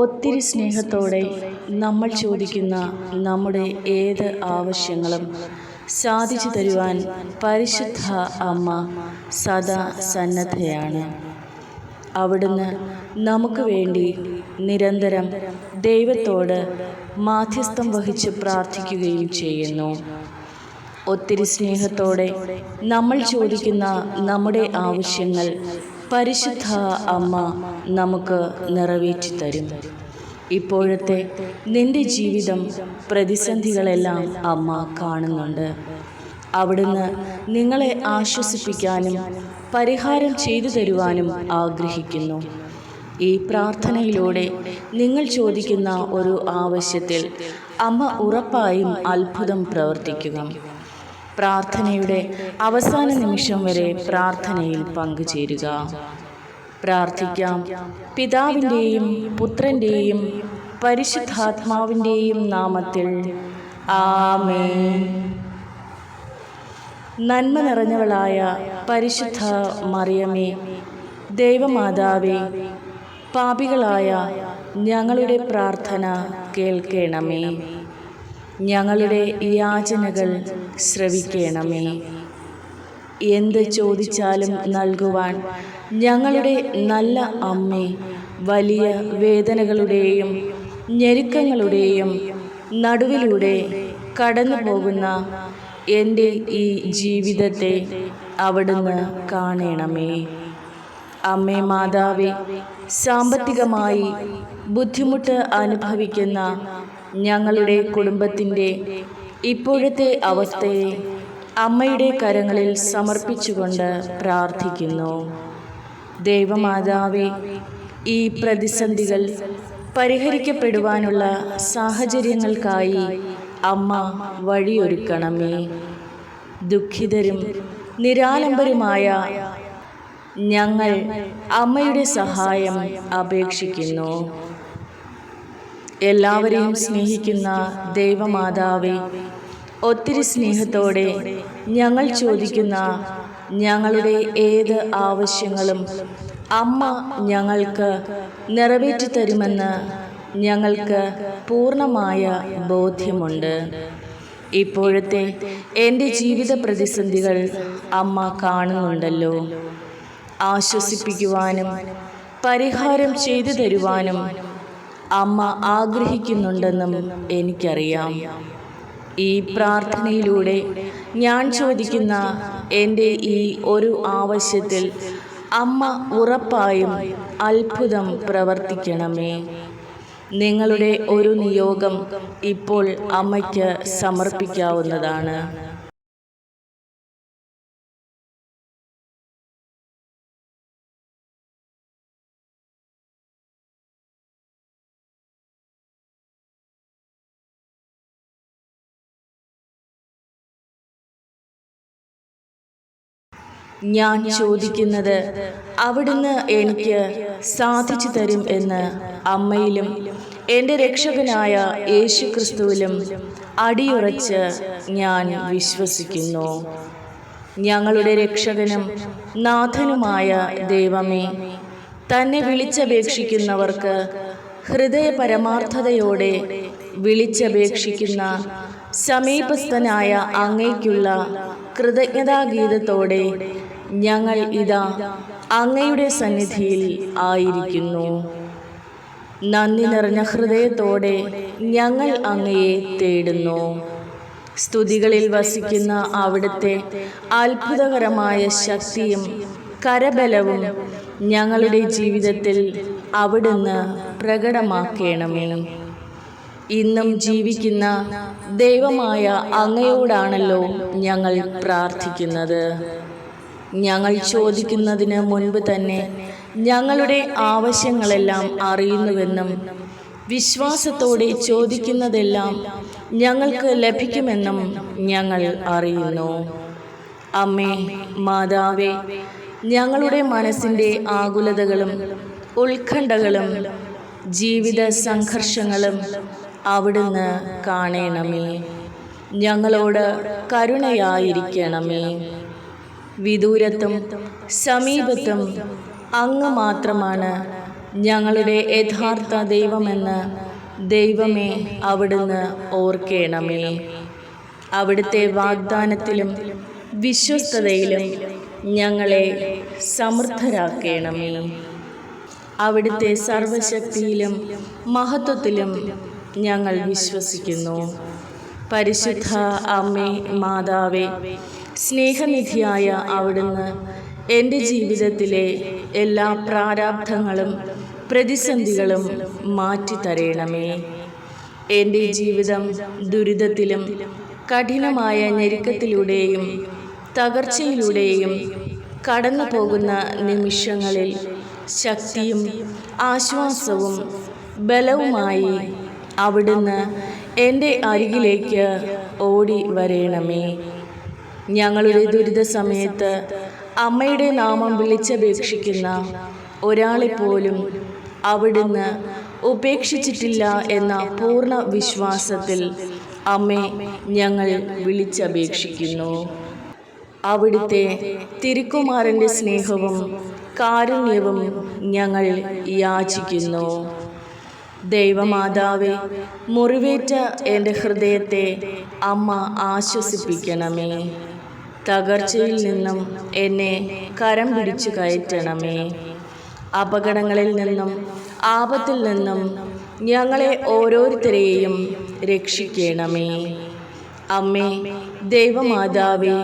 ഒത്തിരി സ്നേഹത്തോടെ നമ്മൾ ചോദിക്കുന്ന നമ്മുടെ ഏത് ആവശ്യങ്ങളും സാധിച്ചു തരുവാൻ പരിശുദ്ധ അമ്മ സദാ സന്നദ്ധയാണ്. അവിടുന്ന് നമുക്ക് വേണ്ടി നിരന്തരം ദൈവത്തോട് മാധ്യസ്ഥം വഹിച്ച് പ്രാർത്ഥിക്കുകയും ചെയ്യുന്നു. ഒത്തിരി സ്നേഹത്തോടെ നമ്മൾ ചോദിക്കുന്ന നമ്മുടെ ആവശ്യങ്ങൾ പരിശുദ്ധ അമ്മ നമുക്ക് നിറവേറ്റി തരും. ഇപ്പോഴത്തെ നിന്റെ ജീവിതം പ്രതിസന്ധികളെല്ലാം അമ്മ കാണുന്നുണ്ട്. അവിടുന്ന് നിങ്ങളെ ആശ്വസിപ്പിക്കാനും പരിഹാരം ചെയ്തു തരുവാനും ആഗ്രഹിക്കുന്നു. ഈ പ്രാർത്ഥനയിലൂടെ നിങ്ങൾ ചോദിക്കുന്ന ഒരു ആവശ്യത്തിൽ അമ്മ ഉറപ്പായും അത്ഭുതം പ്രവർത്തിക്കുക. പ്രാർത്ഥനയുടെ അവസാന നിമിഷം വരെ പ്രാർത്ഥനയിൽ പങ്കുചേരുക. പ്രാർത്ഥിക്കാം. പിതാവിന്റെയും പുത്രന്റെയും പരിശുദ്ധാത്മാവിന്റെയും നാമത്തിൽ ആമേ നന്മ നിറഞ്ഞവളായ പരിശുദ്ധ മറിയമേ ദൈവമാതാവേ പാപികളായ ഞങ്ങളുടെ പ്രാർത്ഥന കേൾക്കണമേ. ഞങ്ങളുടെ യാചനകൾ ശ്രവിക്കണമേ. എന്ത് ചോദിച്ചാലും നൽകുവാൻ ഞങ്ങളുടെ നല്ല അമ്മേ വലിയ വേദനകളുടെയും ഞെരുക്കങ്ങളുടെയും നടുവിലൂടെ കടന്നു പോകുന്ന എന്റെ ഈ ജീവിതത്തെ അവിടുന്ന് കാണണമേ. അമ്മേ മാതാവേ സാമ്പത്തികമായി ബുദ്ധിമുട്ട് അനുഭവിക്കുന്ന ഞങ്ങളുടെ കുടുംബത്തിന്റെ ഇപ്പോഴത്തെ അവസ്ഥയെ അമ്മയുടെ കരങ്ങളിൽ സമർപ്പിച്ചുകൊണ്ട് പ്രാർത്ഥിക്കുന്നു. ദൈവമാതാവേ ഈ പ്രതിസന്ധികൾ പരിഹരിക്കപ്പെടുവാനുള്ള സാഹചര്യങ്ങൾക്കായി അമ്മ വഴിയൊരുക്കണമേ. ദുഃഖിതരും നിരാലംബരുമായ ഞങ്ങൾ അമ്മയുടെ സഹായം അപേക്ഷിക്കുന്നു. എല്ലാവരെയും സ്നേഹിക്കുന്ന ദൈവമാതാവേ ഒത്തിരി സ്നേഹത്തോടെ ഞങ്ങൾ ചോദിക്കുന്ന ഞങ്ങളുടെ ഏത് ആവശ്യങ്ങളും അമ്മ ഞങ്ങൾക്ക് നിറവേറ്റി തരുമെന്ന് ഞങ്ങൾക്ക് പൂർണമായ ബോധ്യമുണ്ട്. ഇപ്പോഴത്തെ എന്റെ ജീവിത പ്രതിസന്ധികൾ അമ്മ കാണുന്നുണ്ടല്ലോ. ആശ്വസിപ്പിക്കുവാനും പരിഹാരം ചെയ്തു തരുവാനും അമ്മ ആഗ്രഹിക്കുന്നുണ്ടെന്നും എനിക്കറിയാം. ഈ പ്രാർത്ഥനയിലൂടെ ഞാൻ ചോദിക്കുന്ന എന്റെ ഈ ഒരു ആവശ്യത്തിൽ അമ്മ ഉറപ്പായും അത്ഭുതം പ്രവർത്തിക്കണമേ. നിങ്ങളുടെ ഒരു നിയോഗം ഇപ്പോൾ അമ്മയ്ക്ക് സമർപ്പിക്കാവുന്നതാണ്. ഞാൻ ചോദിക്കുന്നത് അവിടുന്ന് എനിക്ക് സാധിച്ചു തരും എന്ന് അമ്മയിലും എന്റെ രക്ഷകനായ യേശു ക്രിസ്തുവിലും അടിയുറച്ച് ഞാൻ വിശ്വസിക്കുന്നു. ഞങ്ങളുടെ രക്ഷകനും നാഥനുമായ ദൈവമേ തന്നെ വിളിച്ചപേക്ഷിക്കുന്നവർക്ക് ഹൃദയ പരമാർത്ഥതയോടെ വിളിച്ചപേക്ഷിക്കുന്ന സമീപസ്ഥനായ അങ്ങയ്ക്കുള്ള കൃതജ്ഞതാഗീതത്തോടെ ഞങ്ങൾ ഇതാ അങ്ങയുടെ സന്നിധിയിൽ ആയിരിക്കുന്നു. നന്ദി നിറഞ്ഞ ഹൃദയത്തോടെ ഞങ്ങൾ അങ്ങയെ തേടുന്നു. സ്തുതികളിൽ വസിക്കുന്ന അവിടുത്തെ അത്ഭുതകരമായ ശക്തിയും കരബലവും ഞങ്ങളുടെ ജീവിതത്തിൽ അവിടുന്ന് പ്രകടമാക്കണമേ. ഇന്നും ജീവിക്കുന്ന ദൈവമായ അങ്ങയോടാണല്ലോ ഞങ്ങൾ പ്രാർത്ഥിക്കുന്നത്. ഞങ്ങൾ ചോദിക്കുന്നതിന് മുൻപ് തന്നെ ഞങ്ങളുടെ ആവശ്യങ്ങളെല്ലാം അറിയുന്നുവെന്നും വിശ്വാസത്തോടെ ചോദിക്കുന്നതെല്ലാം ഞങ്ങൾക്ക് ലഭിക്കുമെന്നും ഞങ്ങൾ അറിയുന്നു. അമ്മേ മാതാവേ ഞങ്ങളുടെ മനസ്സിന്റെ ആകുലതകളും ഉത്കണ്ഠകളും ജീവിത സംഘർഷങ്ങളും അവിടുന്ന് കാണണമേ. ഞങ്ങളോട് കരുണയായിരിക്കണമേ. വിദൂരത്തും സമീപത്തും അങ്ങ് മാത്രമാണ് ഞങ്ങളുടെ യഥാർത്ഥ ദൈവമെന്ന് ദൈവമേ അവിടുന്ന് ഓർക്കേണമേ. അവിടുത്തെ വാഗ്ദാനത്തിലും വിശ്വസ്തതയിലും ഞങ്ങളെ സമൃദ്ധരാക്കേണമേ അവിടുത്തെ സർവശക്തിയിലും മഹത്വത്തിലും ഞങ്ങൾ വിശ്വസിക്കുന്നു. പരിശുദ്ധ അമ്മേ മാതാവേ സ്നേഹനിധിയായ അവിടുന്ന് എന്റെ ജീവിതത്തിലെ എല്ലാ പ്രാരാബ്ധങ്ങളും പ്രതിസന്ധികളും മാറ്റിത്തരയണമേ എന്റെ ജീവിതം ദുരിതത്തിലും കഠിനമായ ഞെരുക്കത്തിലൂടെയും തകർച്ചയിലൂടെയും കടന്നു പോകുന്ന നിമിഷങ്ങളിൽ ശക്തിയും ആശ്വാസവും ബലവുമായി അവിടുന്ന് എന്റെ അരികിലേക്ക് ഓടി വരേണമേ. ഞങ്ങളുടെ ദുരിത സമയത്ത് അമ്മയുടെ നാമം വിളിച്ചപേക്ഷിക്കുന്ന ഒരാളെപ്പോലും അവിടുന്ന് ഉപേക്ഷിച്ചിട്ടില്ല എന്ന പൂർണ വിശ്വാസത്തിൽ അമ്മേ ഞങ്ങൾ വിളിച്ചപേക്ഷിക്കുന്നു അവിടുത്തെ തിരുക്കുമാരന്റെ സ്നേഹവും കാരുണ്യവും ഞങ്ങൾ യാചിക്കുന്നു. ദൈവമാതാവെ മുറിവേറ്റ എന്റെ ഹൃദയത്തെ അമ്മ ആശ്വസിപ്പിക്കണമേ. തകർച്ചയിൽ നിന്നും എന്നെ കരം പിടിച്ചു കയറ്റണമേ. അപകടങ്ങളിൽ നിന്നും ആപത്തിൽ നിന്നും ഞങ്ങളെ ഓരോരുത്തരെയും രക്ഷിക്കണമേ. അമ്മേ ദൈവമാതാവേ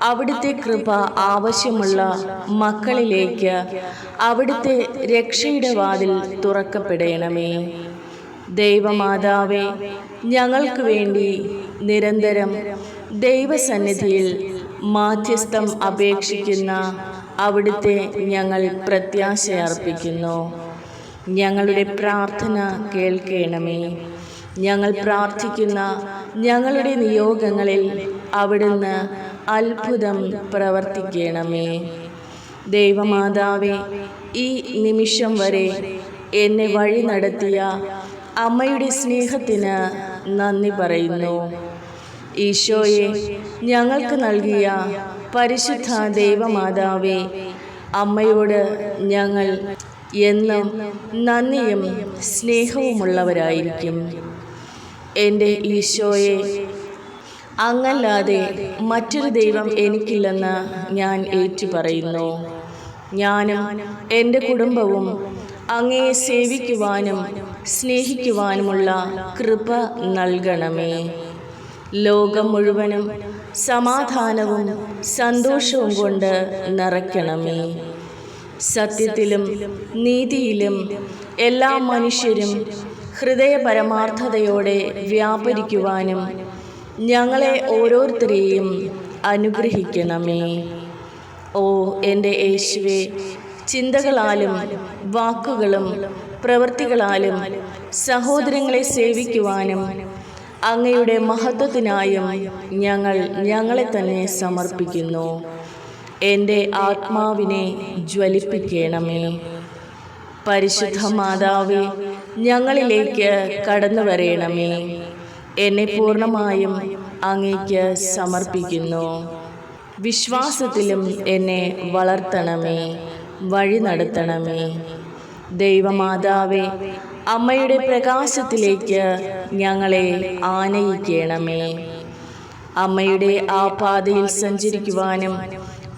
അവിടുത്തെ കൃപ ആവശ്യമുള്ള മക്കളിലേക്ക് അവിടുത്തെ രക്ഷയുടെ വാതിൽ തുറക്കപ്പെടണമേ. ദൈവമാതാവേ ഞങ്ങൾക്ക് വേണ്ടി നിരന്തരം ദൈവസന്നിധിയിൽ മാധ്യസ്ഥം അപേക്ഷിക്കുന്ന അവിടുത്തെ ഞങ്ങൾ പ്രത്യാശയർപ്പിക്കുന്നു ഞങ്ങളുടെ പ്രാർത്ഥന കേൾക്കണമേ. ഞങ്ങൾ പ്രാർത്ഥിക്കുന്ന ഞങ്ങളുടെ നിയോഗങ്ങളിൽ അവിടുന്ന് അത്ഭുതം പ്രവർത്തിക്കണമേ. ദൈവമാതാവേ ഈ നിമിഷം വരെ എന്നെ വഴി നടത്തിയ അമ്മയുടെ സ്നേഹത്തിന് നന്ദി പറയുന്നു. ഈശോയെ ഞങ്ങൾക്ക് നൽകിയ പരിശുദ്ധ ദൈവമാതാവേ അമ്മയോട് ഞങ്ങൾ എന്നും നന്ദിയും സ്നേഹവുമുള്ളവരായിരിക്കും. എന്റെ ഈശോയെ അങ്ങല്ലാതെ മറ്റൊരു ദൈവം എനിക്കില്ലെന്ന് ഞാൻ ഏറ്റുപറയുന്നു. ഞാനും എന്റെ കുടുംബവും അങ്ങയെ സേവിക്കുവാനും സ്നേഹിക്കുവാനുമുള്ള കൃപ നൽകണമേ. ലോകം മുഴുവനും സമാധാനവും സന്തോഷവും കൊണ്ട് നിറയ്ക്കണമേ. സത്യത്തിലും നീതിയിലും എല്ലാ മനുഷ്യരും ഹൃദയപരമാർത്ഥതയോടെ വ്യാപരിക്കുവാനും ഞങ്ങളെ ഓരോരുത്തരെയും അനുഗ്രഹിക്കണമേ. ഓ എന്റെ യേശുവെ ചിന്തകളാലും വാക്കുകളും പ്രവൃത്തികളാലും സഹോദരങ്ങളെ സേവിക്കുവാനും അങ്ങയുടെ മഹത്വത്തിനായും ഞങ്ങൾ ഞങ്ങളെ തന്നെ സമർപ്പിക്കുന്നു. എന്റെ ആത്മാവിനെ ജ്വലിപ്പിക്കണമേ. പരിശുദ്ധ മാതാവേ ഞങ്ങളിലേക്ക് കടന്നു വരയണമേ എന്നെ പൂർണമായും അങ്ങേക്ക് സമർപ്പിക്കുന്നു. വിശ്വാസത്തിലും എന്നെ വളർത്തണമേ. വഴി നടത്തണമേ. ദൈവമാതാവേ അമ്മയുടെ പ്രകാശത്തിലേക്ക് ഞങ്ങളെ ആനയിക്കണമേ. അമ്മയുടെ ആ പാതയിൽ സഞ്ചരിക്കുവാനും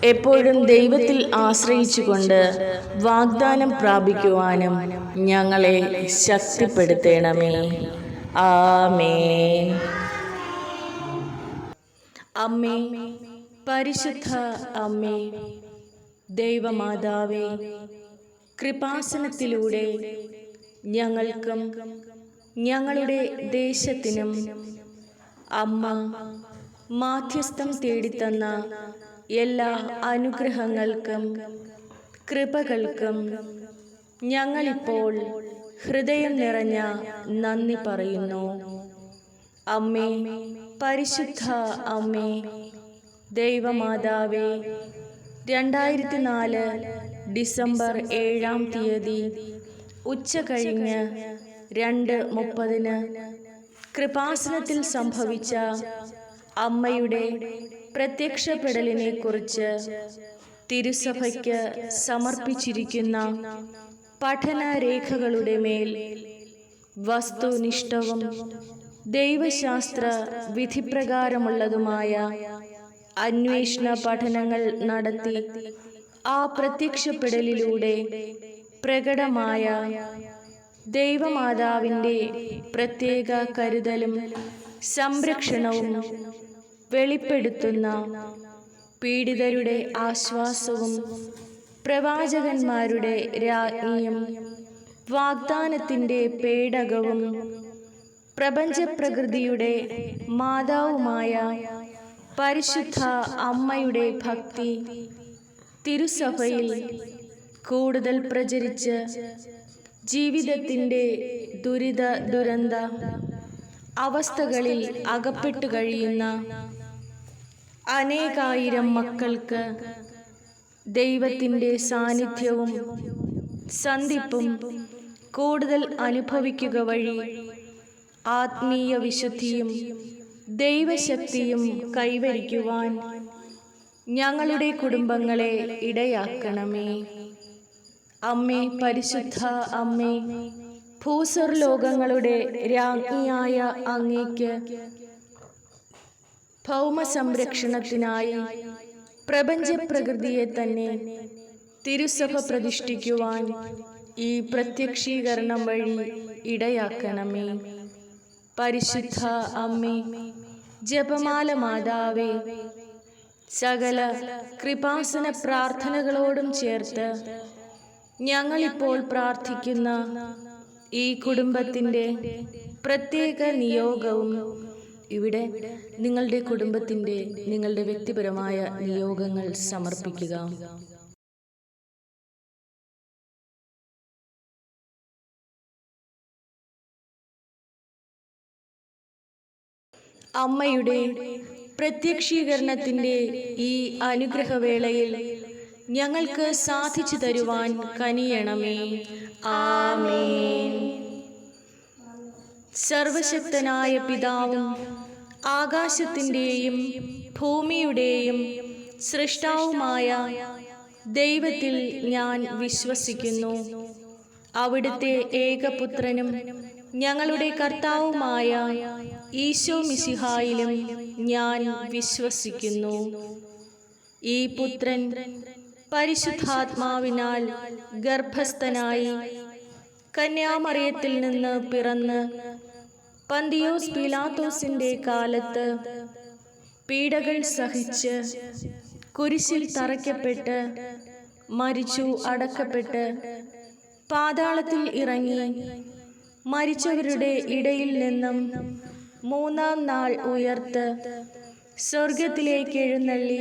എപ്പോഴും ദൈവത്തിൽ ആശ്രയിച്ചുകൊണ്ട് വാഗ്ദാനം പ്രാപിക്കുവാനും ഞങ്ങളെ ശക്തിപ്പെടുത്തണമേ. ആമേ അമ്മേ പരിശുദ്ധ അമ്മേ ദൈവമാതാവേ കൃപാസനത്തിലൂടെ ഞങ്ങൾക്കും ഞങ്ങളുടെ ദേശത്തിനും അമ്മ മാധ്യസ്ഥം തേടിത്തന്ന എല്ലാ അനുഗ്രഹങ്ങൾക്കും കൃപകൾക്കും ഞങ്ങളിപ്പോൾ ഹൃദയം നിറഞ്ഞ നന്ദി പറയുന്നു. അമ്മേ പരിശുദ്ധ അമ്മേ ദൈവമാതാവേ രണ്ടായിരത്തി നാല് ഡിസംബർ ഏഴാം തീയതി ഉച്ച കഴിഞ്ഞ് രണ്ട് മുപ്പതിന് കൃപാസനത്തിൽ സംഭവിച്ച അമ്മയുടെ പ്രത്യക്ഷപ്പെടലിനെ കുറിച്ച് തിരുസഭയ്ക്ക് സമർപ്പിച്ചിരിക്കുന്ന പഠനരേഖകളുടെ മേൽ വസ്തുനിഷ്ഠവും ദൈവശാസ്ത്ര വിധിപ്രകാരമുള്ളതുമായ അന്വേഷണ പഠനങ്ങൾ നടത്തി ആ പ്രത്യക്ഷപ്പെടലിലൂടെ പ്രകടമായ ദൈവമാതാവിന്റെ പ്രത്യേക കരുതലും സംരക്ഷണവും വെളിപ്പെടുത്തുന്ന പീഡിതരുടെ ആശ്വാസവും പ്രവാചകന്മാരുടെ രാജ്ഞിയും വാഗ്ദാനത്തിന്റെ പേടകവും പ്രപഞ്ചപ്രകൃതിയുടെ മാതാവുമായ പരിശുദ്ധ അമ്മയുടെ ഭക്തി തിരുസഭയിൽ കൂടുതൽ പ്രചരിച്ച് ജീവിതത്തിന്റെ ദുരിത ദുരന്ത അവസ്ഥകളിൽ അകപ്പെട്ടു കഴിയുന്ന അനേകായിരം മക്കൾക്ക് ദൈവത്തിന്റെ സാന്നിധ്യവും സന്ധിപ്പും കൂടുതൽ അനുഭവിക്കുക വഴി ആത്മീയ വിശുദ്ധിയും ദൈവശക്തിയും കൈവരിക്കുവാൻ ഞങ്ങളുടെ കുടുംബങ്ങളെ ഇടയാക്കണമേ. അമ്മേ പരിശുദ്ധ അമ്മേ ഭൂസർ ലോകങ്ങളുടെ രാജ്ഞിയായ അങ്ങേക്ക് ഭൗമ സംരക്ഷണത്തിനായി പ്രപഞ്ച പ്രകൃതിയെ തന്നെ തിരുസഭ പ്രതിഷ്ഠിക്കുവാൻ ഈ പ്രത്യക്ഷീകരണം വഴി ഇടയാക്കണമേ. പരിശുദ്ധ അമ്മേ ജപമാല മാതാവേ സകല കൃപാസന പ്രാർത്ഥനകളോടും ചേർത്ത് ഞങ്ങളിപ്പോൾ പ്രാർത്ഥിക്കുന്ന ഈ കുടുംബത്തിന്റെ പ്രത്യേക നിയോഗവും ഇവിടെ നിങ്ങളുടെ കുടുംബത്തിന്റെ നിങ്ങളുടെ വ്യക്തിപരമായ നിയോഗങ്ങൾ സമർപ്പിക്കുക. അമ്മയുടെ പ്രത്യക്ഷീകരണത്തിന്റെ ഈ അനുഗ്രഹവേളയിൽ ഞങ്ങൾക്ക് സാധിച്ചു തരുവാൻ കനിയണമേ. ആമേൻ. സർവശക്തനായ പിതാവും ആകാശത്തിന്റെയും ഭൂമിയുടെയും സൃഷ്ടാവുമായ ദൈവത്തിൽ ഞാൻ വിശ്വസിക്കുന്നു. അവിടുത്തെ ഏകപുത്രനും ഞങ്ങളുടെ കർത്താവുമായ ഈശോ മിസിഹായിലും ഞാൻ വിശ്വസിക്കുന്നു. ഈ പുത്രൻ പരിശുദ്ധാത്മാവിനാൽ ഗർഭസ്ഥനായി കന്യാമറിയത്തിൽ നിന്ന് പിറന്ന് പന്തിയോസ് പിലാത്തോസിന്റെ കാലത്ത് പീഡകൾ സഹിച്ച് കുരിശിൽ തറയ്ക്കപ്പെട്ട് മരിച്ചു അടക്കപ്പെട്ട് പാതാളത്തിൽ ഇറങ്ങി മരിച്ചവരുടെ ഇടയിൽ നിന്നും മൂന്നാം നാൾ ഉയർത്ത് സ്വർഗത്തിലേക്ക് എഴുന്നള്ളി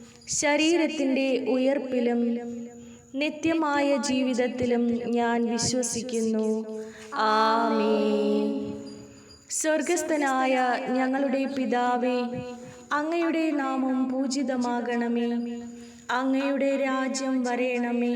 ശരീരത്തിന്റെ ഉയർപ്പിലും നിത്യമായ ജീവിതത്തിലും ഞാൻ വിശ്വസിക്കുന്നു. ആമേ സ്വർഗസ്ഥനായ ഞങ്ങളുടെ പിതാവേ അങ്ങയുടെ നാമം പൂജിതമാകണമേ. അങ്ങയുടെ രാജ്യം വരയണമേ